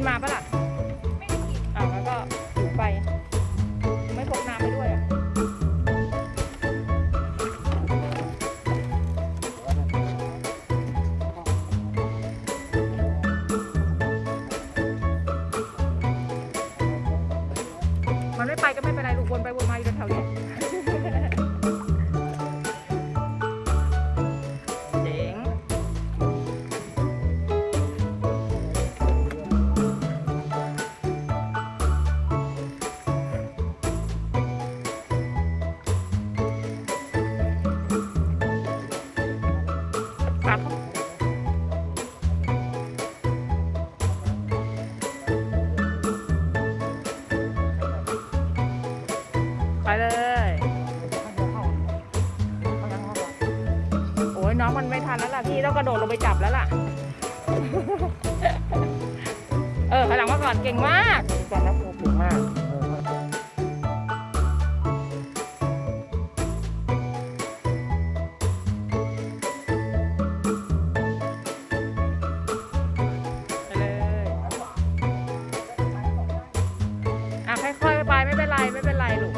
นมาปะล่ะ ไม่ได้กินอ้าแล้วก็ถูไป ไม่พกน้ำไปด้วยอะ มันไม่ไปก็ไม่เป็นไรลูกวนไปวนมาอยู่แถวๆนี้ เลย โอ้ยน้องมันไม่ทันแล้วล่ะพี่ต้องกระโดดลงไปจับแล้วล่ะ เออขลังมาก่อนเก่งมากแต่ละครูเก่งมากไปเลยอะค่อยๆไปไม่เป็นไร ไม่เป็นไรลูก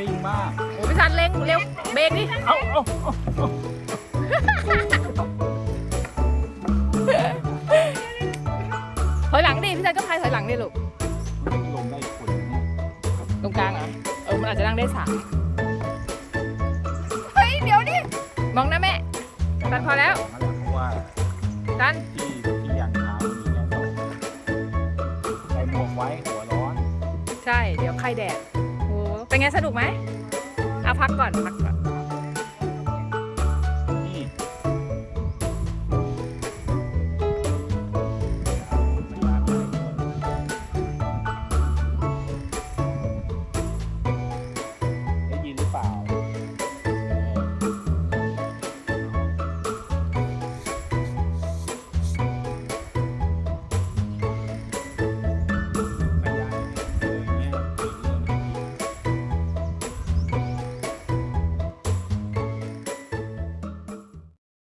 ซิ่งมาก โอ้พี่ชันเร่งเร็วเบรกดิเอาเอาเอาถอยหลังดิพี่ชันก็พายถอยหลังดิลูกลงได้คนตรงกลางเหรอเออมันอาจจะนั่งได้สามเฮ้ยเดี๋ยวดิมองนะแม่ ตันพอแล้วนั่นแหละเพราะว่าตันที่ที่ยันเท้ามีแค่สองใส่หมวกไว้หัวร้อน ใช่ เดี๋ยวไข้แดด เป็นไงสนุกไหมเอาพักก่อนพักก่อน